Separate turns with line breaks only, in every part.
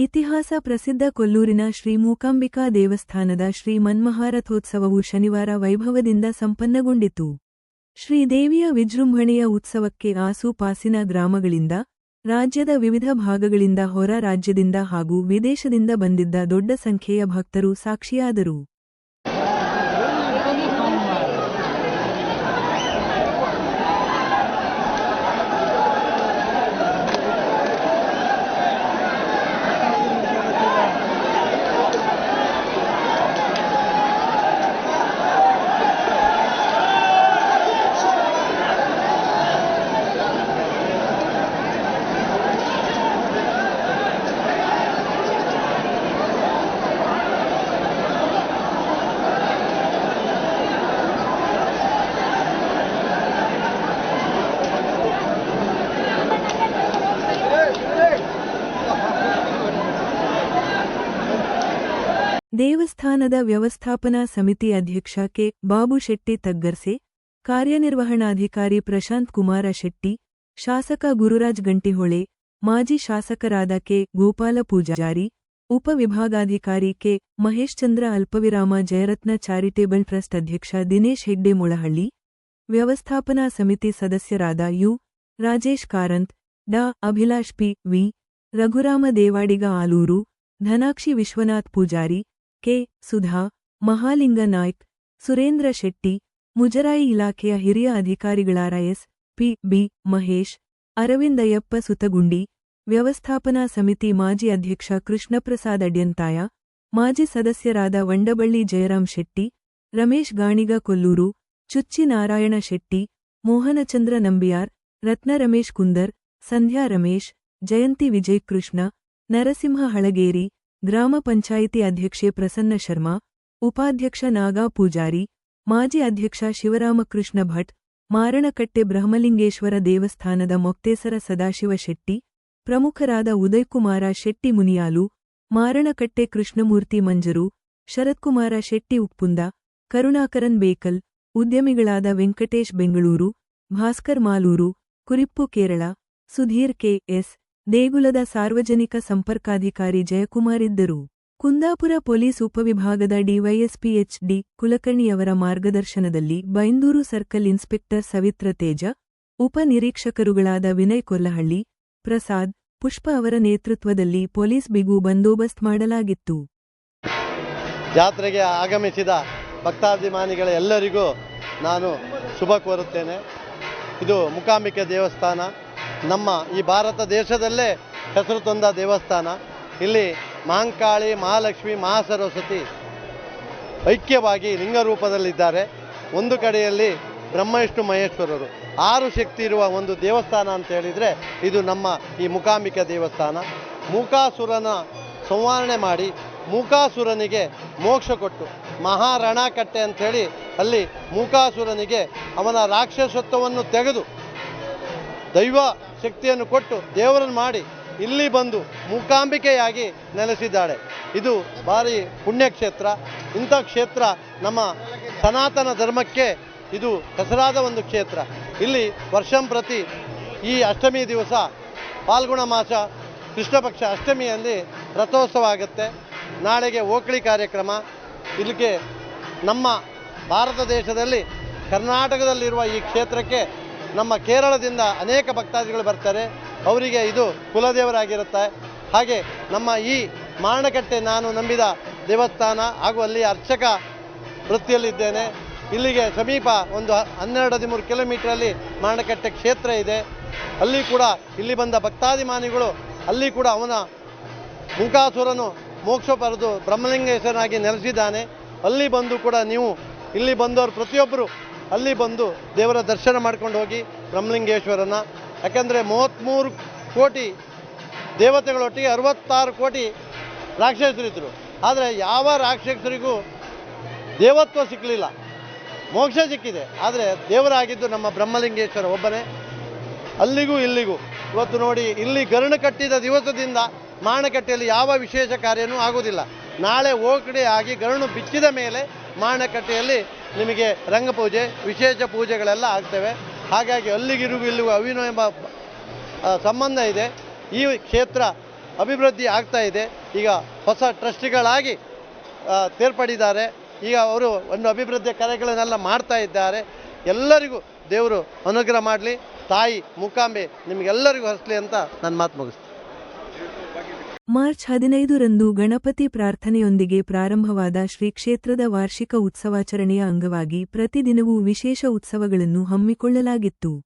ಇತಿಹಾಸ ಪ್ರಸಿದ್ಧ ಕೊಲ್ಲೂರಿನ ಶ್ರೀ ಮೂಕಾಂಬಿಕಾ ದೇವಸ್ಥಾನದ ಶ್ರೀ ಮನ್ಮಹಾರಥೋತ್ಸವವು ಶನಿವಾರ ವೈಭವದಿಂದ ಸಂಪನ್ನಗೊಂಡಿತು. ಶ್ರೀದೇವಿಯ ವಿಜೃಂಭಣೆಯ ಉತ್ಸವಕ್ಕೆ ಆಸುಪಾಸಿನ ಗ್ರಾಮಗಳಿಂದ, ರಾಜ್ಯದ ವಿವಿಧ ಭಾಗಗಳಿಂದ ಹೊರ ರಾಜ್ಯದಿಂದ ಹಾಗೂ ವಿದೇಶದಿಂದ ಬಂದಿದ್ದ ದೊಡ್ಡ ಸಂಖ್ಯೆಯ ಭಕ್ತರು ಸಾಕ್ಷಿಯಾದರು. ದೇವಸ್ಥಾನದ ವ್ಯವಸ್ಥಾಪನಾ ಸಮಿತಿ ಅಧ್ಯಕ್ಷ ಕೆ. ಬಾಬು ಶೆಟ್ಟಿ ತಗ್ಗರ್ಸೆ, ಕಾರ್ಯನಿರ್ವಹಣಾಧಿಕಾರಿ ಪ್ರಶಾಂತ್ ಕುಮಾರ ಶೆಟ್ಟಿ, ಶಾಸಕ ಗುರುರಾಜ್ ಗಂಟಿಹೊಳೆ, ಮಾಜಿ ಶಾಸಕರಾದ ಕೆ. ಗೋಪಾಲ ಪೂಜಾರಿ ಉಪವಿಭಾಗಾಧಿಕಾರಿ ಕೆ. ಮಹೇಶ್ ಚಂದ್ರ ಅಲ್ಪವಿರಾಮ ಜಯರತ್ನ ಚಾರಿಟೇಬಲ್ ಟ್ರಸ್ಟ್ ಅಧ್ಯಕ್ಷ ದಿನೇಶ್ ಹೆಗ್ಡೆ ಮೊಳಹಳ್ಳಿ, ವ್ಯವಸ್ಥಾಪನಾ ಸಮಿತಿ ಸದಸ್ಯರಾದ ಯು. ರಾಜೇಶ್ ಕಾರಂತ್, ಡಾ. Abhilash P. V. Raghurama Devadiga Aluru, Dhanakshi Vishwanath Poojary K. Sudha Mahalinga Naik Surendra Shetty, ಮುಜರಾಯಿ ಇಲಾಖೆಯ ಹಿರಿಯ ಅಧಿಕಾರಿಗಳಾರ S. P. B. Mahesh, Aravindayyappa Sutagundi, ವ್ಯವಸ್ಥಾಪನಾ ಸಮಿತಿ ಮಾಜಿ ಅಧ್ಯಕ್ಷ ಕೃಷ್ಣಪ್ರಸಾದ್ ಅಡ್ಯಂತಾಯ, ಮಾಜಿ ಸದಸ್ಯರಾದ ವಂಡಬಳ್ಳಿ ಜಯರಾಮ್ ಶೆಟ್ಟಿ, ರಮೇಶ್ ಗಾಣಿಗ ಕೊಲ್ಲೂರು, ಚುಚ್ಚಿ ನಾರಾಯಣ ಶೆಟ್ಟಿ, ಮೋಹನಚಂದ್ರ ನಂಬಿಯಾರ್, ರತ್ನ ರಮೇಶ್ ಕುಂದರ್, ಸಂಧ್ಯಾ ರಮೇಶ್, ಜಯಂತಿ ವಿಜಯ್ ಕೃಷ್ಣ ನರಸಿಂಹ ಹಳಗೇರಿ ಗ್ರಾಮ ಪಂಚಾಯಿತಿ ಅಧ್ಯಕ್ಷೆ ಪ್ರಸನ್ನ ಶರ್ಮಾ, ಉಪಾಧ್ಯಕ್ಷ ನಾಗಾ ಪೂಜಾರಿ, ಮಾಜಿ ಅಧ್ಯಕ್ಷ ಶಿವರಾಮಕೃಷ್ಣ ಭಟ್, ಮಾರಣಕಟ್ಟೆ ಬ್ರಹ್ಮಲಿಂಗೇಶ್ವರ ದೇವಸ್ಥಾನದ ಮೊಕ್ತೇಸರ ಸದಾಶಿವ ಶೆಟ್ಟಿ, ಪ್ರಮುಖರಾದ ಉದಯಕುಮಾರ ಶೆಟ್ಟಿ ಮುನಿಯಾಲು, ಮಾರಣಕಟ್ಟೆ ಕೃಷ್ಣಮೂರ್ತಿ ಮಂಜರು, ಶರತ್ಕುಮಾರ ಶೆಟ್ಟಿ ಉಪ್ಪುಂದ, ಕರುಣಾಕರನ್ ಬೇಕಲ್, ಉದ್ಯಮಿಗಳಾದ ವೆಂಕಟೇಶ್ ಬೆಂಗಳೂರು, ಭಾಸ್ಕರ್ ಮಾಲೂರು, ಕುರಿಪ್ಪು ಕೇರಳ, ಸುಧೀರ್ ಕೆ ಎಸ್ ದೇಗುಲದ ಸಾರ್ವಜನಿಕ ಸಂಪರ್ಕಾಧಿಕಾರಿ ಜಯಕುಮಾರ್ ಇದ್ದರು ಕುಂದಾಪುರ ಪೊಲೀಸ್ ಉಪವಿಭಾಗದ ಡಿವೈಎಸ್ಪಿ ಎಚ್ ಡಿ ಕುಲಕರ್ಣಿಯವರ ಮಾರ್ಗದರ್ಶನದಲ್ಲಿ ಬೈಂದೂರು ಸರ್ಕಲ್ ಇನ್ಸ್ಪೆಕ್ಟರ್ ಸವಿತ್ರ ತೇಜ ಉಪನಿರೀಕ್ಷಕರುಗಳಾದ ವಿನಯ್ ಕೊಲ್ಲಹಳ್ಳಿ ಪ್ರಸಾದ್, ಪುಷ್ಪ ಅವರ ನೇತೃತ್ವದಲ್ಲಿ ಪೊಲೀಸ್ ಬಿಗು ಬಂದೋಬಸ್ತ್ ಮಾಡಲಾಗಿತ್ತು.
ಜಾತ್ರೆಗೆ ಆಗಮಿಸಿದ ಭಕ್ತಾಭಿಮಾನಿಗಳ ಎಲ್ಲರಿಗೂ ನಾನು ಶುಭ ಕೋರುತ್ತೇನೆ. ಇದು ಮುಕಾಂಬಿಕೆ ದೇವಸ್ಥಾನ. ನಮ್ಮ ಈ ಭಾರತ ದೇಶದಲ್ಲೇ ಹೆಸರು ತಂದ ದೇವಸ್ಥಾನ. ಇಲ್ಲಿ ಮಹಾಂಕಾಳಿ, ಮಹಾಲಕ್ಷ್ಮಿ, ಮಹಾಸರಸ್ವತಿ ಐಕ್ಯವಾಗಿ ಲಿಂಗರೂಪದಲ್ಲಿದ್ದಾರೆ. ಒಂದು ಕಡೆಯಲ್ಲಿ ಬ್ರಹ್ಮ ವಿಷ್ಣು ಮಹೇಶ್ವರರು. ಆರು ಶಕ್ತಿ ಇರುವ ಒಂದು ದೇವಸ್ಥಾನ ಅಂತ ಹೇಳಿದರೆ ಇದು ನಮ್ಮ ಈ ಮುಖಾಂಬಿಕ ದೇವಸ್ಥಾನ. ಮೂಕಾಸುರನ ಸಂವಾರಣೆ ಮಾಡಿ ಮೂಕಾಸುರನಿಗೆ ಮೋಕ್ಷ ಕೊಟ್ಟು ಮಹಾರಣಕಟ್ಟೆ ಅಂಥೇಳಿ ಅಲ್ಲಿ ಮೂಕಾಸುರನಿಗೆ ಅವನ ರಾಕ್ಷಸತ್ವವನ್ನು ತೆಗೆದು ದೈವ ಶಕ್ತಿಯನ್ನು ಕೊಟ್ಟು ದೇವರನ್ನು ಮಾಡಿ ಇಲ್ಲಿ ಬಂದು ಮೂಕಾಂಬಿಕೆಯಾಗಿ ನೆಲೆಸಿದ್ದಾಳೆ. ಇದು ಭಾರಿ ಪುಣ್ಯಕ್ಷೇತ್ರ. ಇಂಥ ಕ್ಷೇತ್ರ ನಮ್ಮ ಸನಾತನ ಧರ್ಮಕ್ಕೆ ಇದು ಹೆಸರಾದ ಒಂದು ಕ್ಷೇತ್ರ. ಇಲ್ಲಿ ವರ್ಷಂ ಪ್ರತಿ ಈ ಅಷ್ಟಮಿ ದಿವಸ ಪಾಲ್ಗುಣ ಮಾಸ, ಕೃಷ್ಣ ಪಕ್ಷ ಅಷ್ಟಮಿಯಲ್ಲಿ ರಥೋತ್ಸವ ಆಗುತ್ತೆ. ನಾಳೆಗೆ ಓಕಳಿ ಕಾರ್ಯಕ್ರಮ. ಇಲ್ಲಿಗೆ ನಮ್ಮ ಭಾರತ ದೇಶದಲ್ಲಿ ಕರ್ನಾಟಕದಲ್ಲಿರುವ ಈ ಕ್ಷೇತ್ರಕ್ಕೆ ನಮ್ಮ ಕೇರಳದಿಂದ ಅನೇಕ ಭಕ್ತಾದಿಗಳು ಬರ್ತಾರೆ. ಅವರಿಗೆ ಇದು ಕುಲದೇವರಾಗಿರುತ್ತೆ. ಹಾಗೆ ನಮ್ಮ ಈ ಮಾರಣಕಟ್ಟೆ ನಾನು ನಂಬಿದ ದೇವಸ್ಥಾನ ಹಾಗೂ ಅಲ್ಲಿ ಅರ್ಚಕ ವೃತ್ತಿಯಲ್ಲಿದ್ದೇನೆ. ಇಲ್ಲಿಗೆ ಸಮೀಪ ಒಂದು ಹನ್ನೆರಡು ಹದಿಮೂರು ಕಿಲೋಮೀಟ್ರಲ್ಲಿ ಮಾರಣಕಟ್ಟೆ ಕ್ಷೇತ್ರ ಇದೆ. ಅಲ್ಲಿ ಕೂಡ ಇಲ್ಲಿ ಬಂದ ಭಕ್ತಾದಿಮಾನಿಗಳು ಅಲ್ಲಿ ಕೂಡ ಅವನ ಮುಂಕಾಸುರನು ಮೋಕ್ಷ ಪಡೆದು ಬ್ರಹ್ಮಲಿಂಗೇಶ್ವರನಾಗಿ ನೆಲೆಸಿದ್ದಾನೆ. ಅಲ್ಲಿ ಬಂದು ಕೂಡ ನೀವು ಇಲ್ಲಿ ಬಂದವರು ಪ್ರತಿಯೊಬ್ಬರು ಅಲ್ಲಿ ಬಂದು ದೇವರ ದರ್ಶನ ಮಾಡ್ಕೊಂಡು ಹೋಗಿ ಬ್ರಹ್ಮಲಿಂಗೇಶ್ವರನ. ಯಾಕೆಂದರೆ ಮೂವತ್ತ್ಮೂರು ಕೋಟಿ ದೇವತೆಗಳೊಟ್ಟಿಗೆ ಅರವತ್ತಾರು ಕೋಟಿ ರಾಕ್ಷಸರಿದ್ದರು ಆದರೆ ಯಾವ ರಾಕ್ಷಸರಿಗೂ ದೇವತ್ವ ಸಿಕ್ಕಲಿಲ್ಲ ಮೋಕ್ಷ ಸಿಕ್ಕಿದೆ. ಆದರೆ ದೇವರಾಗಿದ್ದು ನಮ್ಮ ಬ್ರಹ್ಮಲಿಂಗೇಶ್ವರ ಒಬ್ಬನೇ. ಅಲ್ಲಿಗೂ ಇಲ್ಲಿಗೂ. ಇವತ್ತು ನೋಡಿ, ಇಲ್ಲಿ ಗರಣ ಕಟ್ಟಿದ ದಿವಸದಿಂದ ಮಾಣಕಟ್ಟೆಯಲ್ಲಿ ಯಾವ ವಿಶೇಷ ಕಾರ್ಯನೂ ಆಗುವುದಿಲ್ಲ. ನಾಳೆ ಓಕಡೆ ಆಗಿ ಗರಣು ಬಿಚ್ಚಿದ ಮೇಲೆ ಮಾಣಕಟ್ಟೆಯಲ್ಲಿ ನಿಮಗೆ ರಂಗಪೂಜೆ, ವಿಶೇಷ ಪೂಜೆಗಳೆಲ್ಲ ಆಗ್ತವೆ. ಹಾಗಾಗಿ ಅಲ್ಲಿಗಿರುವ ಇಲ್ಲಿಗೂ ಎಂಬ ಸಂಬಂಧ ಇದೆ. ಈ ಕ್ಷೇತ್ರ ಅಭಿವೃದ್ಧಿ ಆಗ್ತಾ ಇದೆ. ಈಗ ಹೊಸ ಟ್ರಸ್ಟಿಗಳಾಗಿ ಸೇರ್ಪಡಿದ್ದಾರೆ ಈಗ ಅವರು ಒಂದು ಅಭಿವೃದ್ಧಿ ಕಾರ್ಯಗಳನ್ನೆಲ್ಲ ಮಾಡ್ತಾ ಇದ್ದಾರೆ. ಎಲ್ಲರಿಗೂ ದೇವರು ಅನುಗ್ರಹ ಮಾಡಲಿ. ತಾಯಿ, ಮುಕಾಂಬೆ, ನಿಮಗೆಲ್ಲರಿಗೂ ಹರಿಸಲಿ ಅಂತ ನನ್ನ ಮಾತು ಮುಗಿಸ್ತೀನಿ.
ಮಾರ್ಚ್ ಹದಿನೈದರಂದು ಗಣಪತಿ ಪ್ರಾರ್ಥನೆಯೊಂದಿಗೆ ಪ್ರಾರಂಭವಾದ ಶ್ರೀ ಕ್ಷೇತ್ರದ ವಾರ್ಷಿಕ ಉತ್ಸವಾಚರಣೆಯ ಅಂಗವಾಗಿ ಪ್ರತಿದಿನವೂ ವಿಶೇಷ ಉತ್ಸವಗಳನ್ನು ಹಮ್ಮಿಕೊಳ್ಳಲಾಗಿತ್ತು.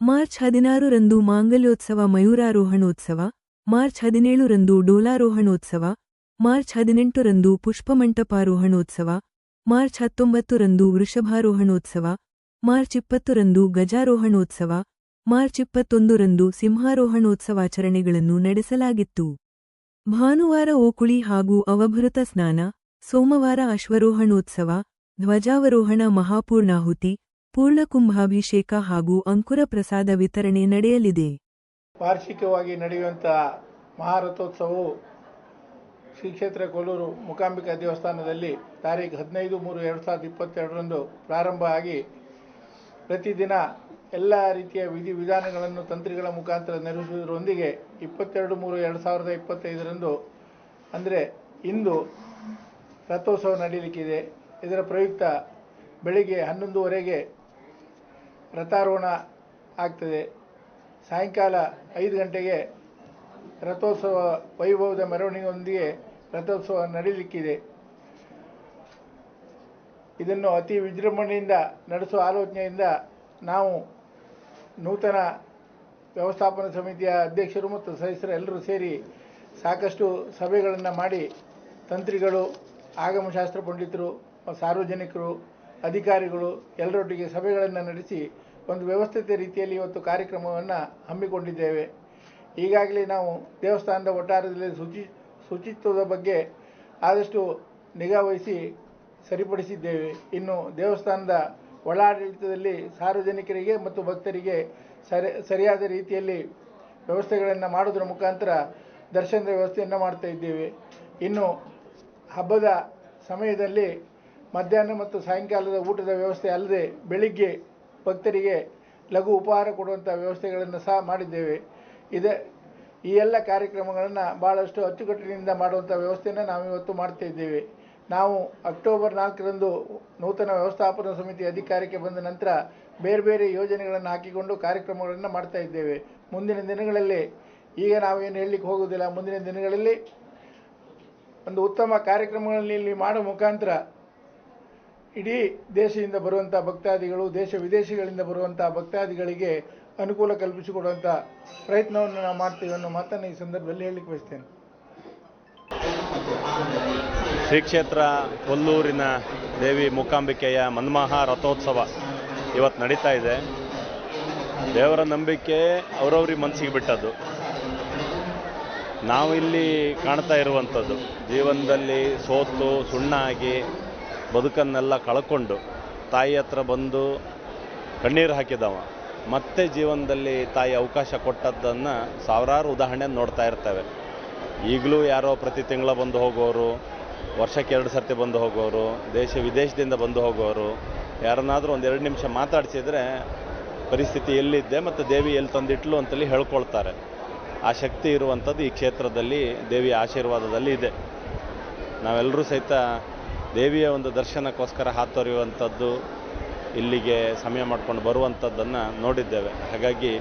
ಮಾರ್ಚ್ ಹದಿನಾರರಂದು ಮಾಂಗಲ್ಯೋತ್ಸವ ಮಯೂರಾರೋಹಣೋತ್ಸವ, ಮಾರ್ಚ್ ಹದಿನೇಳರಂದು ಡೋಲಾರೋಹಣೋತ್ಸವ, ಮಾರ್ಚ್ ಹದಿನೆಂಟರಂದು ಪುಷ್ಪಮಂಟಪಾರೋಹಣೋತ್ಸವ, ಮಾರ್ಚ್ ಹತ್ತೊಂಬತ್ತರಂದು ವೃಷಭಾರೋಹಣೋತ್ಸವ, ಮಾರ್ಚ್ ಇಪ್ಪತ್ತರಂದು ಗಜಾರೋಹಣೋತ್ಸವ, ಮಾರ್ಚ್ ಇಪ್ಪತ್ತೊಂದರಂದು ಸಿಂಹಾರೋಹಣೋತ್ಸವಾಚರಣೆಗಳನ್ನು ನಡೆಸಲಾಗಿತ್ತು. ಭಾನುವಾರ ಓಕುಳಿ ಹಾಗೂ ಅವಭೃತ ಸ್ನಾನ, ಸೋಮವಾರ ಅಶ್ವರೋಹಣೋತ್ಸವ, ಧ್ವಜಾವರೋಹಣ ಮಹಾಪೂರ್ಣಾಹುತಿ, ಪೂರ್ಣಕುಂಭಾಭಿಷೇಕ ಹಾಗೂ ಅಂಕುರ ಪ್ರಸಾದ ವಿತರಣೆ ನಡೆಯಲಿದೆ.
ವಾರ್ಷಿಕವಾಗಿ ನಡೆಯುವಂಥ ಮಹಾರಥೋತ್ಸವವು ಶ್ರೀ ಕ್ಷೇತ್ರ ಕೊಲ್ಲೂರು ಮೂಕಾಂಬಿಕಾ ದೇವಸ್ಥಾನದಲ್ಲಿ ತಾರೀಖು ಹದಿನೈದು ಮೂರು ಎರಡು ಸಾವಿರದ ಇಪ್ಪತ್ತೆರಡರಂದು ಪ್ರಾರಂಭ ಆಗಿ ಪ್ರತಿದಿನ ಎಲ್ಲ ರೀತಿಯ ವಿಧಿ ವಿಧಾನಗಳನ್ನು ತಂತ್ರಿಗಳ ಮುಖಾಂತರ ನೆರವೇರಿಸುವುದರೊಂದಿಗೆ ಇಪ್ಪತ್ತೆರಡು ಮೂರು ಎರಡು ಸಾವಿರದ ಇಪ್ಪತ್ತೈದರಂದು ಅಂದರೆ ಇಂದು ರಥೋತ್ಸವ ನಡೆಯಲಿಕ್ಕಿದೆ ಇದರ ಪ್ರಯುಕ್ತ ಬೆಳಿಗ್ಗೆ ಹನ್ನೊಂದುವರೆಗೆ ರಥಾರೋಹಣ ಆಗ್ತದೆ. ಸಾಯಂಕಾಲ ಐದು ಗಂಟೆಗೆ ರಥೋತ್ಸವ ವೈಭವದ ಮೆರವಣಿಗೆಯೊಂದಿಗೆ ರಥೋತ್ಸವ ನಡೆಯಲಿಕ್ಕಿದೆ ಇದನ್ನು ಅತಿ ವಿಜೃಂಭಣೆಯಿಂದ ನಡೆಸುವ ಆಲೋಚನೆಯಿಂದ ನಾವು ನೂತನ ವ್ಯವಸ್ಥಾಪನ ಸಮಿತಿಯ ಅಧ್ಯಕ್ಷರು ಮತ್ತು ಸದಸ್ಯರು ಎಲ್ಲರೂ ಸೇರಿ ಸಾಕಷ್ಟು ಸಭೆಗಳನ್ನು ಮಾಡಿ ತಂತ್ರಿಗಳು, ಆಗಮಶಾಸ್ತ್ರ ಪಂಡಿತರು, ಸಾರ್ವಜನಿಕರು, ಅಧಿಕಾರಿಗಳು ಎಲ್ಲರೊಟ್ಟಿಗೆ ಸಭೆಗಳನ್ನು ನಡೆಸಿ ಒಂದು ವ್ಯವಸ್ಥಿತ ರೀತಿಯಲ್ಲಿ ಇವತ್ತು ಕಾರ್ಯಕ್ರಮವನ್ನು ಹಮ್ಮಿಕೊಂಡಿದ್ದೇವೆ. ಈಗಾಗಲೇ ನಾವು ದೇವಸ್ಥಾನದ ಒಟ್ಟಾರದಲ್ಲಿ ಶುಚಿ, ಶುಚಿತ್ವದ ಬಗ್ಗೆ ಆದಷ್ಟು ನಿಗಾ ವಹಿಸಿ ಸರಿಪಡಿಸಿದ್ದೇವೆ. ಇನ್ನು ದೇವಸ್ಥಾನದ ಒಳಾಡಳಿತದಲ್ಲಿ ಸಾರ್ವಜನಿಕರಿಗೆ ಮತ್ತು ಭಕ್ತರಿಗೆ ಸರಿ, ಸರಿಯಾದ ರೀತಿಯಲ್ಲಿ ವ್ಯವಸ್ಥೆಗಳನ್ನು ಮಾಡೋದ್ರ ಮುಖಾಂತರ ದರ್ಶನದ ವ್ಯವಸ್ಥೆಯನ್ನು ಮಾಡ್ತಾ ಇದ್ದೇವೆ. ಇನ್ನು ಹಬ್ಬದ ಸಮಯದಲ್ಲಿ ಮಧ್ಯಾಹ್ನ ಮತ್ತು ಸಾಯಂಕಾಲದ ಊಟದ ವ್ಯವಸ್ಥೆ ಅಲ್ಲದೆ ಬೆಳಿಗ್ಗೆ ಭಕ್ತರಿಗೆ ಲಘು ಉಪಹಾರ ಕೊಡುವಂಥ ವ್ಯವಸ್ಥೆಗಳನ್ನು ಸಹ ಮಾಡಿದ್ದೇವೆ. ಇದೆ, ಈ ಎಲ್ಲ ಕಾರ್ಯಕ್ರಮಗಳನ್ನು ಭಾಳಷ್ಟು ಅಚ್ಚುಕಟ್ಟಿನಿಂದ ಮಾಡುವಂಥ ವ್ಯವಸ್ಥೆಯನ್ನು ನಾವು ಇವತ್ತು ಮಾಡ್ತಾ ಇದ್ದೇವೆ. ನಾವು ಅಕ್ಟೋಬರ್ ನಾಲ್ಕರಂದು ನೂತನ ವ್ಯವಸ್ಥಾಪನಾ ಸಮಿತಿ ಅಧಿಕಾರಕ್ಕೆ ಬಂದ ನಂತರ ಬೇರೆ ಬೇರೆ ಯೋಜನೆಗಳನ್ನು ಹಾಕಿಕೊಂಡು ಕಾರ್ಯಕ್ರಮಗಳನ್ನು ಮಾಡ್ತಾ ಇದ್ದೇವೆ. ಮುಂದಿನ ದಿನಗಳಲ್ಲಿ ಈಗ ನಾವೇನು ಹೇಳಲಿಕ್ಕೆ ಹೋಗುವುದಿಲ್ಲ. ಮುಂದಿನ ದಿನಗಳಲ್ಲಿ ಒಂದು ಉತ್ತಮ ಕಾರ್ಯಕ್ರಮಗಳನ್ನು ಇಲ್ಲಿ ಮಾಡೋ ಮುಖಾಂತರ ಇಡೀ ದೇಶದಿಂದ ಬರುವಂಥ ಭಕ್ತಾದಿಗಳು, ದೇಶ ವಿದೇಶಗಳಿಂದ ಬರುವಂಥ ಭಕ್ತಾದಿಗಳಿಗೆ ಅನುಕೂಲ ಕಲ್ಪಿಸಿಕೊಡುವಂಥ ಪ್ರಯತ್ನವನ್ನು ನಾವು ಮಾಡ್ತೀವಿ ಅನ್ನೋ ಮಾತನ್ನು ಈ ಸಂದರ್ಭದಲ್ಲಿ ಹೇಳಲಿಕ್ಕೆ ಬಯಸ್ತೇನೆ.
ಶ್ರೀ ಕ್ಷೇತ್ರ ಕೊಲ್ಲೂರಿನ ದೇವಿ ಮೂಕಾಂಬಿಕೆಯ ಮನ್ಮಹ ರಥೋತ್ಸವ ಇವತ್ತು ನಡೀತಾ ಇದೆ. ದೇವರ ನಂಬಿಕೆ ಅವ್ರವ್ರಿಗೆ ಮನಸ್ಸಿಗೆ ಬಿಟ್ಟದ್ದು. ನಾವು ಇಲ್ಲಿ ಕಾಣ್ತಾ ಇರುವಂಥದ್ದು. ಜೀವನದಲ್ಲಿ ಸೋತು ಸುಣ್ಣ ಆಗಿ ಬದುಕನ್ನೆಲ್ಲ ಕಳ್ಕೊಂಡು ತಾಯಿ ಹತ್ರ ಬಂದು ಕಣ್ಣೀರು ಹಾಕಿದವ. ಮತ್ತೆ ಜೀವನದಲ್ಲಿ ತಾಯಿ ಅವಕಾಶ ಕೊಟ್ಟದ್ದನ್ನು ಸಾವಿರಾರು ಉದಾಹರಣೆ ನೋಡ್ತಾ ಇರ್ತೇವೆ. ಈಗಲೂ ಯಾರೋ ಪ್ರತಿ ತಿಂಗಳ ಬಂದು ಹೋಗೋರು ವರ್ಷಕ್ಕೆ ಎರಡು ಸರ್ತಿ ಬಂದು ಹೋಗೋರು ದೇಶ ವಿದೇಶದಿಂದ ಬಂದು ಹೋಗೋರು ಯಾರನ್ನಾದರೂ ಒಂದು ಎರಡು ನಿಮಿಷ ಮಾತಾಡಿಸಿದರೆ ಪರಿಸ್ಥಿತಿ ಎಲ್ಲಿದ್ದೆ ಮತ್ತು ದೇವಿ ಎಲ್ಲಿ ತಂದಿಟ್ಲು ಅಂತೇಳಿ ಹೇಳ್ಕೊಳ್ತಾರೆ. ಆ ಶಕ್ತಿ ಇರುವಂಥದ್ದು ಈ ಕ್ಷೇತ್ರದಲ್ಲಿ ದೇವಿಯ ಆಶೀರ್ವಾದದಲ್ಲಿ ಇದೆ. ನಾವೆಲ್ಲರೂ ಸಹಿತ ದೇವಿಯ ಒಂದು ದರ್ಶನಕ್ಕೋಸ್ಕರ ಹಾತೊರೆಯುವಂಥದ್ದು, ಇಲ್ಲಿಗೆ ಸಮಯ ಮಾಡ್ಕೊಂಡು ಬರುವಂಥದ್ದನ್ನು ನೋಡಿದ್ದೇವೆ. ಹಾಗಾಗಿ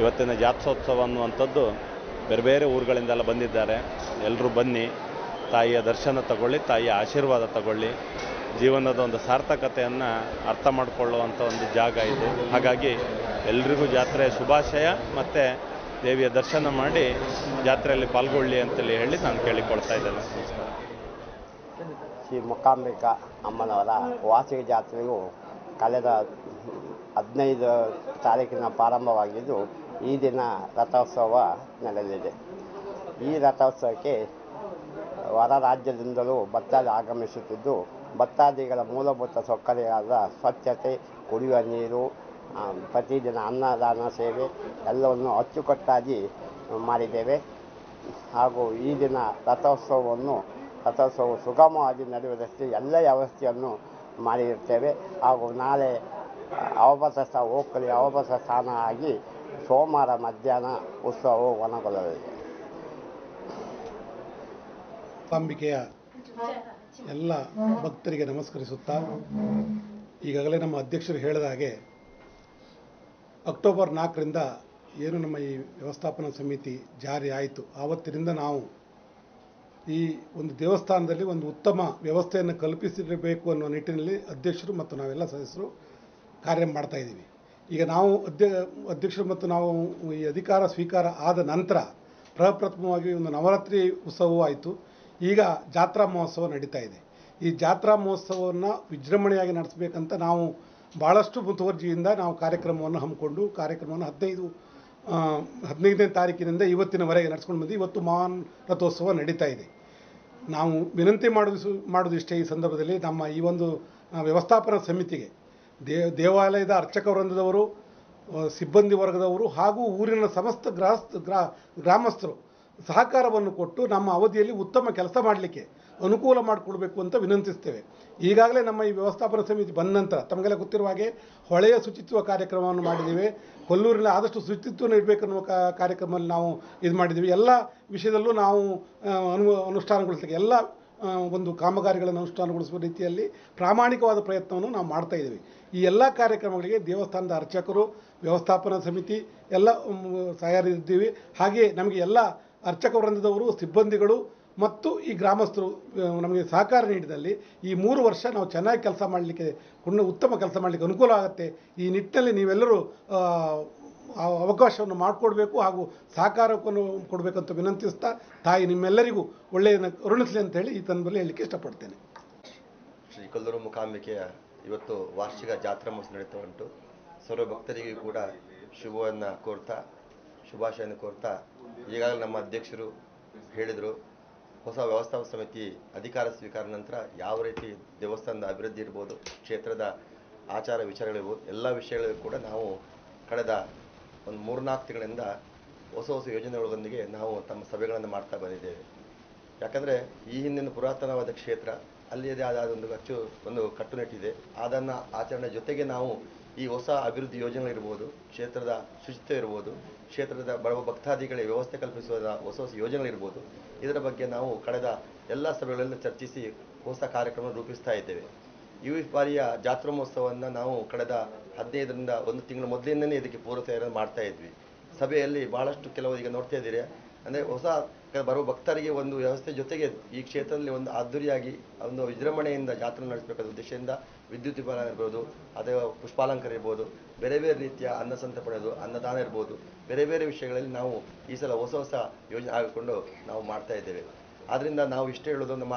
ಇವತ್ತಿನ ಜಾತ್ಸೋತ್ಸವ ಅನ್ನುವಂಥದ್ದು ಬೇರೆ ಬೇರೆ ಊರುಗಳಿಂದೆಲ್ಲ ಬಂದಿದ್ದಾರೆ. ಎಲ್ಲರೂ ಬನ್ನಿ. ತಾಯಿಯ ದರ್ಶನ ತಗೊಳ್ಳಿ, ತಾಯಿಯ ಆಶೀರ್ವಾದ ತಗೊಳ್ಳಿ. ಜೀವನದ ಒಂದು ಸಾರ್ಥಕತೆಯನ್ನು ಅರ್ಥ ಮಾಡಿಕೊಳ್ಳುವಂಥ ಒಂದು ಜಾಗ ಇದು. ಹಾಗಾಗಿ ಎಲ್ರಿಗೂ ಜಾತ್ರೆ ಶುಭಾಶಯ. ಮತ್ತು ದೇವಿಯ ದರ್ಶನ ಮಾಡಿ ಜಾತ್ರೆಯಲ್ಲಿ ಪಾಲ್ಗೊಳ್ಳಿ ಅಂತೇಳಿ ಹೇಳಿ ನಾನು ಕೇಳಿಕೊಳ್ತಾ ಇದ್ದೇನೆ. ನಮಸ್ಕಾರ.
ಶ್ರೀ ಮುಕಾಂಬಿಕಾ ಅಮ್ಮನವರ ವಾರ್ಷಿಕ ಜಾತ್ರೆಯು ಕಳೆದ ಹದಿನೈದು ತಾರೀಕಿನ ಪ್ರಾರಂಭವಾಗಿದ್ದು ಈ ದಿನ ರಥೋತ್ಸವ ನಡೆಯಲಿದೆ ಈ ರಥೋತ್ಸವಕ್ಕೆ ಹೊರ ರಾಜ್ಯದಿಂದಲೂ ಭಕ್ತಾದಿ ಆಗಮಿಸುತ್ತಿದ್ದು, ಭಕ್ತಾದಿಗಳ ಮೂಲಭೂತ ಸೌಕರ್ಯವಾದ ಸ್ವಚ್ಛತೆ, ಕುಡಿಯುವ ನೀರು ಪ್ರತಿದಿನ ಅನ್ನದಾನ ಸೇವೆ ಎಲ್ಲವನ್ನು ಅಚ್ಚುಕಟ್ಟಾಗಿ ಮಾಡಿದ್ದೇವೆ. ಹಾಗೂ ಈ ದಿನ ರಥೋತ್ಸವವನ್ನು ರಥೋತ್ಸವ ಸುಗಮವಾಗಿ ನಡೆಯುವುದಕ್ಕೆ ಎಲ್ಲ ವ್ಯವಸ್ಥೆಯನ್ನು ಮಾಡಿರುತ್ತೇವೆ. ಹಾಗೂ ನಾಳೆ ಅವಭಸ ಹೋಗಲಿ ಅವಭಾಸ ಸ್ಥಾನ ಆಗಿ ಸೋಮವಾರ ಮಧ್ಯಾಹ್ನ ಉತ್ಸವ ಕೊನೆಗೊಳ್ಳಲಿದೆ
ಅಂಬಿಕೆಯ ಎಲ್ಲ ಭಕ್ತರಿಗೆ ನಮಸ್ಕರಿಸುತ್ತಾ, ಈಗಾಗಲೇ ನಮ್ಮ ಅಧ್ಯಕ್ಷರು ಹೇಳಿದ ಹಾಗೆ, ಅಕ್ಟೋಬರ್ ನಾಲ್ಕರಿಂದ ಏನು ನಮ್ಮ ಈ ವ್ಯವಸ್ಥಾಪನಾ ಸಮಿತಿ ಜಾರಿ ಆಯಿತು. ಆವತ್ತಿನಿಂದ ನಾವು ಈ ಒಂದು ದೇವಸ್ಥಾನದಲ್ಲಿ ಒಂದು ಉತ್ತಮ ವ್ಯವಸ್ಥೆಯನ್ನು ಕಲ್ಪಿಸಿರಬೇಕು ಅನ್ನೋ ನಿಟ್ಟಿನಲ್ಲಿ ಅಧ್ಯಕ್ಷರು ಮತ್ತು ನಾವೆಲ್ಲ ಸದಸ್ಯರು ಕಾರ್ಯ ಮಾಡ್ತಾ ಇದ್ದೀವಿ. ಈಗ ನಾವು ಅಧ್ಯ ಅಧ್ಯಕ್ಷರು ಮತ್ತು ನಾವು ಈ ಅಧಿಕಾರ ಸ್ವೀಕಾರ ಆದ ನಂತರ ಪ್ರಪ್ರಥಮವಾಗಿ ಒಂದು ನವರಾತ್ರಿ ಉತ್ಸವವೂ ಆಯಿತು. ಈಗ ಜಾತ್ರಾ ಮಹೋತ್ಸವ ನಡೀತಾ ಇದೆ. ಈ ಜಾತ್ರಾ ಮಹೋತ್ಸವವನ್ನು ವಿಜೃಂಭಣೆಯಾಗಿ ನಡೆಸಬೇಕಂತ ನಾವು ಭಾಳಷ್ಟು ಮುತುವರ್ಜಿಯಿಂದ ನಾವು ಕಾರ್ಯಕ್ರಮವನ್ನು ಹಮ್ಮಿಕೊಂಡು, ಕಾರ್ಯಕ್ರಮವನ್ನು ಹದಿನೈದು ಹದಿನೈದನೇ ತಾರೀಕಿನಿಂದ ಇವತ್ತಿನವರೆಗೆ ನಡೆಸ್ಕೊಂಡು ಬಂದು ಇವತ್ತು ಮಹಾನ್ ರಥೋತ್ಸವ ನಡೀತಾ ಇದೆ. ನಾವು ವಿನಂತಿ ಮಾಡೋದು ಮಾಡೋದಿಷ್ಟೇ ಈ ಸಂದರ್ಭದಲ್ಲಿ ನಮ್ಮ ಈ ಒಂದು ವ್ಯವಸ್ಥಾಪನಾ ಸಮಿತಿಗೆ. ದೇ, ದೇವಾಲಯದ ಅರ್ಚಕ ವೃಂದದವರು ಸಿಬ್ಬಂದಿ ವರ್ಗದವರು ಹಾಗೂ ಊರಿನ ಸಮಸ್ತ ಗ್ರಾಸ್ತ ಗ್ರಾ, ಗ್ರಾಮಸ್ಥರು ಸಹಕಾರವನ್ನು ಕೊಟ್ಟು ನಮ್ಮ ಅವಧಿಯಲ್ಲಿ ಉತ್ತಮ ಕೆಲಸ ಮಾಡಲಿಕ್ಕೆ ಅನುಕೂಲ ಮಾಡಿಕೊಡಬೇಕು ಅಂತ ವಿನಂತಿಸ್ತೇವೆ. ಈಗಾಗಲೇ ನಮ್ಮ ಈ ವ್ಯವಸ್ಥಾಪನಾ ಸಮಿತಿ ಬಂದ ನಂತರ, ತಮಗೆಲ್ಲ ಗೊತ್ತಿರುವ ಹಾಗೆ ಹೊಳೆಯ ಶುಚಿತ್ವ ಕಾರ್ಯಕ್ರಮವನ್ನು ಮಾಡಿದ್ದೀವಿ. ಕೊಲ್ಲೂರಿನ ಆದಷ್ಟು ಶುಚಿತ್ವವನ್ನು ಇಡಬೇಕನ್ನುವ ಕಾರ್ಯಕ್ರಮದಲ್ಲಿ ನಾವು ಇದು ಮಾಡಿದ್ದೀವಿ. ಎಲ್ಲ ವಿಷಯದಲ್ಲೂ ನಾವು ಅನು, ಅನುಷ್ಠಾನಗೊಳಿಸಲಿಕ್ಕೆ ಎಲ್ಲ ಒಂದು ಕಾಮಗಾರಿಗಳನ್ನು ಅನುಷ್ಠಾನಗೊಳಿಸುವ ರೀತಿಯಲ್ಲಿ ಪ್ರಾಮಾಣಿಕವಾದ ಪ್ರಯತ್ನವನ್ನು ನಾವು ಮಾಡ್ತಾ ಇದ್ದೀವಿ. ಈ ಎಲ್ಲ ಕಾರ್ಯಕ್ರಮಗಳಿಗೆ ದೇವಸ್ಥಾನದ ಅರ್ಚಕರು, ವ್ಯವಸ್ಥಾಪನಾ ಸಮಿತಿ, ಎಲ್ಲ ತಯಾರಿದ್ದೀವಿ. ಹಾಗೆಯೇ ನಮಗೆ ಎಲ್ಲ ಅರ್ಚಕ ವೃಂದದವರು, ಸಿಬ್ಬಂದಿಗಳು ಮತ್ತು ಈ ಗ್ರಾಮಸ್ಥರು ನಮಗೆ ಸಹಕಾರ ನೀಡಿದಲ್ಲಿ ಈ ಮೂರು ವರ್ಷ ನಾವು ಚೆನ್ನಾಗಿ ಕೆಲಸ ಮಾಡಲಿಕ್ಕೆ ಪುಣ್ಯ ಉತ್ತಮ ಕೆಲಸ ಮಾಡಲಿಕ್ಕೆ ಅನುಕೂಲ ಆಗುತ್ತೆ. ಈ ನಿಟ್ಟಿನಲ್ಲಿ ನೀವೆಲ್ಲರೂ ಅವಕಾಶವನ್ನು ಮಾಡಿಕೊಡ್ಬೇಕು ಹಾಗೂ ಸಹಕಾರವನ್ನು ಕೊಡಬೇಕಂತ ವಿನಂತಿಸ್ತಾ ತಾಯಿ ನಿಮ್ಮೆಲ್ಲರಿಗೂ ಒಳ್ಳೆಯದನ್ನು ಕರುಣಿಸಲಿ ಅಂತ ಹೇಳಿ ಈ ತಂದಲ್ಲಿ ಹೇಳಲಿಕ್ಕೆ ಇಷ್ಟಪಡ್ತೇನೆ.
ಶ್ರೀ ಕೊಲ್ಲೂರು ಮೂಕಾಂಬಿಕೆಯ ಇವತ್ತು ವಾರ್ಷಿಕ ಜಾತ್ರಾ ಮಹೋತ್ಸವ ನಡೀತಾ ಉಂಟು. ಸರ್ವ ಭಕ್ತರಿಗೆ ಕೂಡ ಶುಭವನ್ನು ಕೋರ್ತಾ, ಶುಭಾಶಯವನ್ನು ಕೋರ್ತಾ, ಈಗಾಗಲೇ ನಮ್ಮ ಅಧ್ಯಕ್ಷರು ಹೇಳಿದರು, ಹೊಸ ವ್ಯವಸ್ಥಾಪಕ ಸಮಿತಿ ಅಧಿಕಾರ ಸ್ವೀಕಾರ ನಂತರ ಯಾವ ರೀತಿ ದೇವಸ್ಥಾನದ ಅಭಿವೃದ್ಧಿ ಇರ್ಬೋದು, ಕ್ಷೇತ್ರದ ಆಚಾರ ವಿಚಾರಗಳಿರ್ಬೋದು ಎಲ್ಲ ವಿಷಯಗಳಿಗೂ ಕೂಡ ನಾವು ಕಳೆದ ಒಂದು ಮೂರ್ನಾಲ್ಕು ತಿಂಗಳಿಂದ ಹೊಸ ಹೊಸ ಯೋಜನೆಗಳೊಂದಿಗೆ ನಾವು ತಮ್ಮ ಸಭೆಗಳನ್ನು ಮಾಡ್ತಾ ಬಂದಿದ್ದೇವೆ. ಯಾಕಂದರೆ ಈ ಹಿಂದಿನ ಪುರಾತನವಾದ ಕ್ಷೇತ್ರ ಅಲ್ಲಿಯದೇ ಆದ ಒಂದು ಅಚ್ಚು, ಒಂದು ಕಟ್ಟುನಿಟ್ಟಿದೆ. ಅದನ್ನು ಆಚರಣೆ ಜೊತೆಗೆ ನಾವು ಈ ಹೊಸ ಅಭಿವೃದ್ಧಿ ಯೋಜನೆಗಳಿರ್ಬೋದು ಕ್ಷೇತ್ರದ ಶುಚಿತ್ವ ಇರ್ಬೋದು, ಕ್ಷೇತ್ರದ ಬರುವ ಭಕ್ತಾದಿಗಳಿಗೆ ವ್ಯವಸ್ಥೆ ಕಲ್ಪಿಸುವ ಹೊಸ ಹೊಸ ಯೋಜನೆಗಳಿರ್ಬೋದು ಇದರ ಬಗ್ಗೆ ನಾವು ಕಳೆದ ಎಲ್ಲ ಸಭೆಗಳಲ್ಲಿ ಚರ್ಚಿಸಿ ಹೊಸ ಕಾರ್ಯಕ್ರಮ ರೂಪಿಸ್ತಾ ಇದ್ದೇವೆ. ಈ ಬಾರಿಯ ಜಾತ್ರಾ ಮಹೋತ್ಸವವನ್ನು ನಾವು ಕಳೆದ ಹದಿನೈದರಿಂದ ಒಂದು ತಿಂಗಳ ಮೊದಲಿಂದನೇ ಇದಕ್ಕೆ ಪೂರ್ವ ತಯಾರಿ ಮಾಡ್ತಾ ಇದ್ವಿ. ಸಭೆಯಲ್ಲಿ ಬಹಳಷ್ಟು ಕೆಲವು ಈಗ ನೋಡ್ತಾ ಇದ್ದೀರಿ. ಅಂದರೆ ಹೊಸ ಬರುವ ಭಕ್ತರಿಗೆ ಒಂದು ವ್ಯವಸ್ಥೆ ಜೊತೆಗೆ ಈ ಕ್ಷೇತ್ರದಲ್ಲಿ ಒಂದು ಅದ್ದೂರಿಯಾಗಿ ಒಂದು ವಿಜೃಂಭಣೆಯಿಂದ ಜಾತ್ರೆ ನಡೆಸಬೇಕಾದ ಉದ್ದೇಶದಿಂದ ವಿದ್ಯುತ್ ದೀಪಾಲ ಇರ್ಬೋದು ಅಥವಾ ಪುಷ್ಪಾಲಂಕಾರ ಇರ್ಬೋದು, ಬೇರೆ ಬೇರೆ ರೀತಿಯ ಅನ್ನ ಪಡೆಯೋದು ಅನ್ನದಾನ ಇರ್ಬೋದು, ಬೇರೆ ಬೇರೆ ವಿಷಯಗಳಲ್ಲಿ ನಾವು ಈ ಸಲ ಹೊಸ ಹೊಸ ಯೋಜನೆ ಹಾಕಿಕೊಂಡು ನಾವು ಮಾಡ್ತಾ ಇದ್ದೇವೆ. ಆದ್ದರಿಂದ ನಾವು ಇಷ್ಟೇ ಹೇಳೋದು ನಮ್ಮ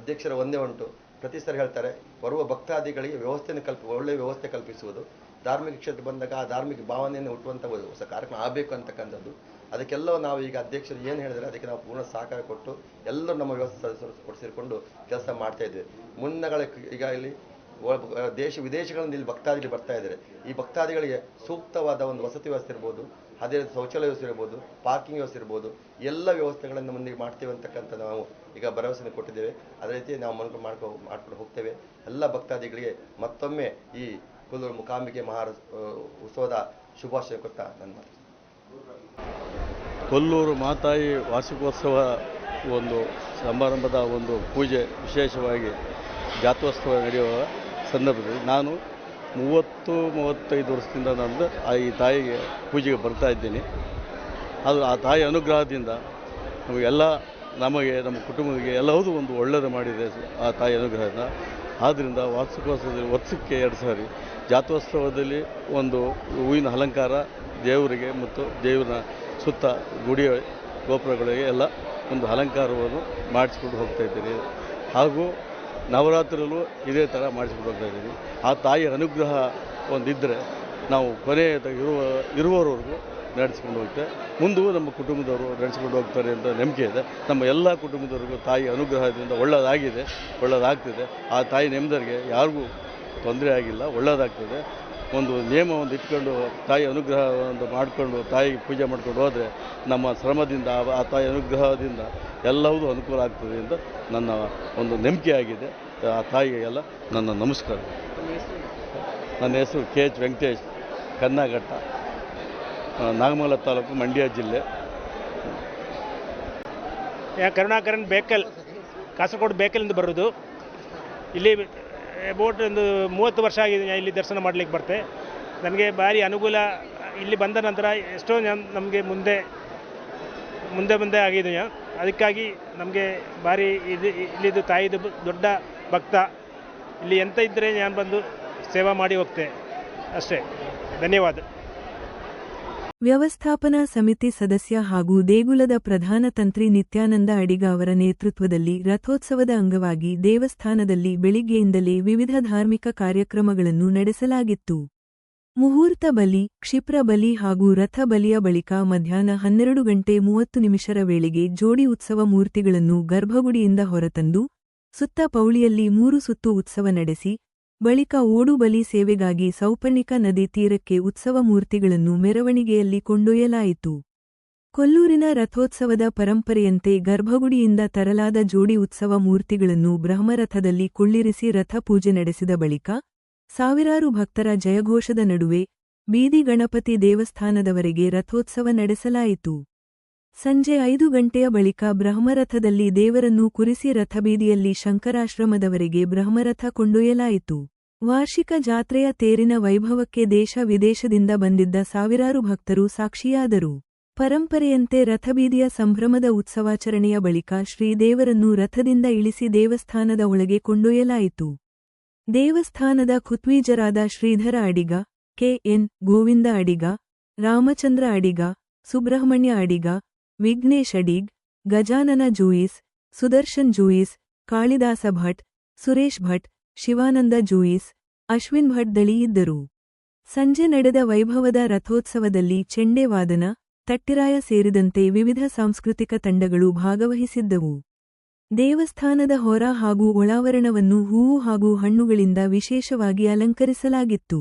ಅಧ್ಯಕ್ಷರ ಒಂದೇ ಉಂಟು. ಪ್ರತಿ ಸರಿ ಹೇಳ್ತಾರೆ, ಬರುವ ಭಕ್ತಾದಿಗಳಿಗೆ ವ್ಯವಸ್ಥೆಯನ್ನು ಕಲ್ಪ ಒಳ್ಳೆಯ ವ್ಯವಸ್ಥೆ ಕಲ್ಪಿಸುವುದು. ಧಾರ್ಮಿಕ ಕ್ಷೇತ್ರ ಬಂದಾಗ ಆ ಧಾರ್ಮಿಕ ಭಾವನೆಯನ್ನು ಹುಟ್ಟುವಂಥ ಹೊಸ ಕಾರ್ಯಕ್ರಮ ಆಗಬೇಕು ಅಂತಕ್ಕಂಥದ್ದು. ಅದಕ್ಕೆಲ್ಲ ನಾವು ಈಗ ಅಧ್ಯಕ್ಷರು ಏನು ಹೇಳಿದರೆ ಅದಕ್ಕೆ ನಾವು ಪೂರ್ಣ ಸಹಕಾರ ಕೊಟ್ಟು ಎಲ್ಲರೂ ನಮ್ಮ ವ್ಯವಸ್ಥೆ ಸದಸ್ಯರು ಕೊಡಿಸಿಕೊಂಡು ಕೆಲಸ ಮಾಡ್ತಾ ಇದ್ದೇವೆ ಮುನ್ನಗಳ ಈಗ ಇಲ್ಲಿ ದೇಶ ವಿದೇಶಗಳಿಂದ ಇಲ್ಲಿ ಭಕ್ತಾದಿಗಳು ಬರ್ತಾ ಇದ್ದಾರೆ. ಈ ಭಕ್ತಾದಿಗಳಿಗೆ ಸೂಕ್ತವಾದ ಒಂದು ವಸತಿ ವ್ಯವಸ್ಥೆ ಇರ್ಬೋದು, ಅದೇ ರೀತಿ ಶೌಚಾಲಯ ವ್ಯವಸ್ಥೆ ಇರ್ಬೋದು, ಪಾರ್ಕಿಂಗ್ ವ್ಯವಸ್ಥೆ ಇರ್ಬೋದು, ಎಲ್ಲ ವ್ಯವಸ್ಥೆಗಳನ್ನು ಮುಂದೆ ಮಾಡ್ತೇವೆ ಅಂತಕ್ಕಂಥ ನಾವು ಈಗ ಭರವಸೆಯನ್ನು ಕೊಟ್ಟಿದ್ದೇವೆ. ಅದೇ ರೀತಿ ನಾವು ಮನ್ಕೊಂಡು ಮಾಡ್ಕೊ ಮಾಡ್ಕೊಂಡು ಹೋಗ್ತೇವೆ. ಎಲ್ಲ ಭಕ್ತಾದಿಗಳಿಗೆ ಮತ್ತೊಮ್ಮೆ ಈ ಕುಲ್ಲೂರು ಮುಕಾಂಬಿಕೆ ಮಹಾರ ಉತ್ಸವದ ಶುಭಾಶಯ ಕೊಡ್ತಾ ನನ್ನ ಮಾತು.
ಕೊಲ್ಲೂರು ಮಾತಾಯಿ ವಾರ್ಷಿಕೋತ್ಸವ ಒಂದು ಸಮಾರಂಭದ ಒಂದು ಪೂಜೆ ವಿಶೇಷವಾಗಿ ಜಾತ್ರೋತ್ಸವ ನಡೆಯುವ ಸಂದರ್ಭದಲ್ಲಿ ನಾನು ಮೂವತ್ತು ಮೂವತ್ತೈದು ವರ್ಷದಿಂದ ನಾನು ಆ ಈ ತಾಯಿಗೆ ಪೂಜೆಗೆ ಬರ್ತಾ ಇದ್ದೀನಿ. ಅದು ಆ ತಾಯಿ ಅನುಗ್ರಹದಿಂದ ನಮಗೆಲ್ಲ ನಮಗೆ, ನಮ್ಮ ಕುಟುಂಬಕ್ಕೆ ಎಲ್ಲವೂ ಒಂದು ಒಳ್ಳೆಯದು ಮಾಡಿದೆ ಆ ತಾಯಿ ಅನುಗ್ರಹದಿಂದ. ಆದ್ದರಿಂದ ವಾರ್ಷಿಕೋತ್ಸವದಲ್ಲಿ ವರ್ಷಕ್ಕೆ ಎರಡು ಸಾರಿ ಜಾತ್ರೋತ್ಸವದಲ್ಲಿ ಒಂದು ಹೂವಿನ ಅಲಂಕಾರ ದೇವರಿಗೆ ಮತ್ತು ದೇವರ ಸುತ್ತ ಗುಡಿಯ ಗೋಪುರಗಳಿಗೆ ಎಲ್ಲ ಒಂದು ಅಲಂಕಾರವನ್ನು ಮಾಡಿಸ್ಕೊಂಡು ಹೋಗ್ತಾ ಇದ್ದೀನಿ ಹಾಗೂ ನವರಾತ್ರಿಯಲ್ಲೂ ಇದೇ ಥರ ಮಾಡಿಸ್ಕೊಂಡು ಹೋಗ್ತಾ ಇದ್ದೀನಿ ಆ ತಾಯಿಯ ಅನುಗ್ರಹ ಒಂದಿದ್ದರೆ ನಾವು ಕೊನೆಯ ಇರುವ, ಇರುವವರೆಗೂ ನಡೆಸ್ಕೊಂಡು ಹೋಗ್ತೇವೆ. ಮುಂದೂ ನಮ್ಮ ಕುಟುಂಬದವರು ನಡೆಸ್ಕೊಂಡು ಹೋಗ್ತಾರೆ ಅಂತ ನಂಬಿಕೆ ಇದೆ. ನಮ್ಮ ಎಲ್ಲ ಕುಟುಂಬದವ್ರಿಗೂ ತಾಯಿ ಅನುಗ್ರಹದಿಂದ ಒಳ್ಳೆಯದಾಗಿದೆ ಒಳ್ಳೆಯದಾಗ್ತಿದೆ ಆ ತಾಯಿ ನೆಮ್ಮದರಿಗೆ ಯಾರಿಗೂ ತೊಂದರೆ ಆಗಿಲ್ಲ ಒಳ್ಳೆಯದಾಗ್ತದೆ ಒಂದು ನಿಯಮ ಒಂದು ಇಟ್ಕೊಂಡು ತಾಯಿ ಅನುಗ್ರಹ ಒಂದು ಮಾಡಿಕೊಂಡು ತಾಯಿ ಪೂಜೆ ಮಾಡ್ಕೊಂಡು ಹೋದರೆ ನಮ್ಮ ಶ್ರಮದಿಂದ, ಆ- ತಾಯಿ ಅನುಗ್ರಹದಿಂದ ಎಲ್ಲವೂ ಅನುಕೂಲ ಆಗ್ತದೆ ಅಂತ ನನ್ನ ಒಂದು ನಂಬಿಕೆ ಆಗಿದೆ. ಆ ತಾಯಿಗೆಲ್ಲ ನನ್ನ ನಮಸ್ಕಾರ. ನನ್ನ ಹೆಸರು ಕೆ ಎಚ್ ವೆಂಕಟೇಶ್, ಕನ್ನಘಟ್ಟ ನಾಗಮಂಗಲ ತಾಲೂಕು ಮಂಡ್ಯ ಜಿಲ್ಲೆ.
ಕರುಣಾಕರನ್ ಬೇಕಲ್, ಕಾಸರಗೋಡು ಬೇಕಲಿಂದ ಬರೋದು. ಇಲ್ಲಿ ಅಬೌಟ್ ಒಂದು ಮೂವತ್ತು ವರ್ಷ ಆಗಿದೆ ಇಲ್ಲಿ ದರ್ಶನ ಮಾಡಲಿಕ್ಕೆ ಬರ್ತೆ. ನನಗೆ ಭಾರಿ ಅನುಕೂಲ, ಇಲ್ಲಿ ಬಂದ ನಂತರ ಎಷ್ಟೋ ನಮಗೆ ಮುಂದೆ ಮುಂದೆ ಮುಂದೆ ಆಗಿದೆ. ಅದಕ್ಕಾಗಿ ನಮಗೆ ಭಾರಿ ಇದು, ಇಲ್ಲಿದ್ದು ತಾಯಿದು ದೊಡ್ಡ ಭಕ್ತ. ಇಲ್ಲಿ ಎಂತ ಇದ್ದರೆ ನಾನು ಬಂದು ಸೇವಾ ಮಾಡಿ ಹೋಗ್ತೆ. ಅಷ್ಟೇ. ಧನ್ಯವಾದ.
ವ್ಯವಸ್ಥಾಪನಾ ಸಮಿತಿ ಸದಸ್ಯ ಹಾಗೂ ದೇಗುಲದ ಪ್ರಧಾನ ತಂತ್ರಿ ನಿತ್ಯಾನಂದ ಅಡಿಗ ಅವರ ನೇತೃತ್ವದಲ್ಲಿ ರಥೋತ್ಸವದ ಅಂಗವಾಗಿ ದೇವಸ್ಥಾನದಲ್ಲಿ ಬೆಳಿಗ್ಗೆಯಿಂದಲೇ ವಿವಿಧ ಧಾರ್ಮಿಕ ಕಾರ್ಯಕ್ರಮಗಳನ್ನು ನಡೆಸಲಾಗಿತ್ತು. ಮುಹೂರ್ತ ಬಲಿ, ಕ್ಷಿಪ್ರ ಬಲಿ ಹಾಗೂ ರಥ ಬಲಿಯ ಬಳಿಕ ಮಧ್ಯಾಹ್ನ ಹನ್ನೆರಡು ಗಂಟೆ ಮೂವತ್ತು ನಿಮಿಷರ ವೇಳೆಗೆ ಜೋಡಿ ಉತ್ಸವ ಮೂರ್ತಿಗಳನ್ನು ಗರ್ಭಗುಡಿಯಿಂದ ಹೊರತಂದು, ಸುತ್ತ ಪೌಳಿಯಲ್ಲಿ ಮೂರು ಸುತ್ತು ಉತ್ಸವ ನಡೆಸಿ ಬಳಿಕ ಓಡುಬಲಿ ಸೇವೆಗಾಗಿ ಸೌಪರ್ಣಿಕ ನದಿ ತೀರಕ್ಕೆ ಉತ್ಸವ ಮೂರ್ತಿಗಳನ್ನು ಮೆರವಣಿಗೆಯಲ್ಲಿ ಕೊಂಡೊಯ್ಯಲಾಯಿತು. ಕೊಲ್ಲೂರಿನ ರಥೋತ್ಸವದ ಪರಂಪರೆಯಂತೆ ಗರ್ಭಗುಡಿಯಿಂದ ತರಲಾದ ಜೋಡಿ ಉತ್ಸವ ಮೂರ್ತಿಗಳನ್ನು ಬ್ರಹ್ಮರಥದಲ್ಲಿ ಕುಳ್ಳಿರಿಸಿ ರಥಪೂಜೆ ನಡೆಸಿದ ಬಳಿಕ ಸಾವಿರಾರು ಭಕ್ತರ ಜಯಘೋಷದ ನಡುವೆ ಬೀದಿ ಗಣಪತಿ ದೇವಸ್ಥಾನದವರೆಗೆ ರಥೋತ್ಸವ ನಡೆಸಲಾಯಿತು. ಸಂಜೆ ಐದು ಗಂಟೆಯ ಬಳಿಕ ಬ್ರಹ್ಮರಥದಲ್ಲಿ ದೇವರನ್ನು ಕುರಿಸಿ ರಥಬೀದಿಯಲ್ಲಿ ಶಂಕರಾಶ್ರಮದವರೆಗೆ ಬ್ರಹ್ಮರಥ ಕೊಂಡೊಯ್ಯಲಾಯಿತು. ವಾರ್ಷಿಕ ಜಾತ್ರೆಯ ತೇರಿನ ವೈಭವಕ್ಕೆ ದೇಶ ವಿದೇಶದಿಂದ ಬಂದಿದ್ದ ಸಾವಿರಾರು ಭಕ್ತರು ಸಾಕ್ಷಿಯಾದರು. ಪರಂಪರೆಯಂತೆ ರಥಬೀದಿಯ ಸಂಭ್ರಮದ ಉತ್ಸವಾಚರಣೆಯ ಬಳಿಕ ಶ್ರೀದೇವರನ್ನು ರಥದಿಂದ ಇಳಿಸಿ ದೇವಸ್ಥಾನದ ಒಳಗೆ ಕೊಂಡೊಯ್ಯಲಾಯಿತು. ದೇವಸ್ಥಾನದ ಖುತ್ವೀಜರಾದ ಶ್ರೀಧರ ಅಡಿಗ, ಕೆ. ಎನ್. ಗೋವಿಂದ ಅಡಿಗ, ರಾಮಚಂದ್ರ ಅಡಿಗ, ಸುಬ್ರಹ್ಮಣ್ಯ ಅಡಿಗ ವಿಘ್ನೇಶ್ ಡಿಗ್, Gajanana Jewish, Sudarshan Jewish, Kalidasa Bhat, Suresh Bhat, Shivananda Jewish, Ashwin Bhat ದಳಿ ಇದ್ದರು. ಸಂಜೆ ನಡೆದ ವೈಭವದ ರಥೋತ್ಸವದಲ್ಲಿ ಚೆಂಡೆವಾದನ, ತಟ್ಟಿರಾಯ ಸೇರಿದಂತೆ ವಿವಿಧ ಸಾಂಸ್ಕೃತಿಕ ತಂಡಗಳು ಭಾಗವಹಿಸಿದ್ದವು. ದೇವಸ್ಥಾನದ ಹೊರ ಹಾಗೂ ಒಳಾವರಣವನ್ನು ಹೂವು ಹಾಗೂ ಹಣ್ಣುಗಳಿಂದ ವಿಶೇಷವಾಗಿ ಅಲಂಕರಿಸಲಾಗಿತ್ತು.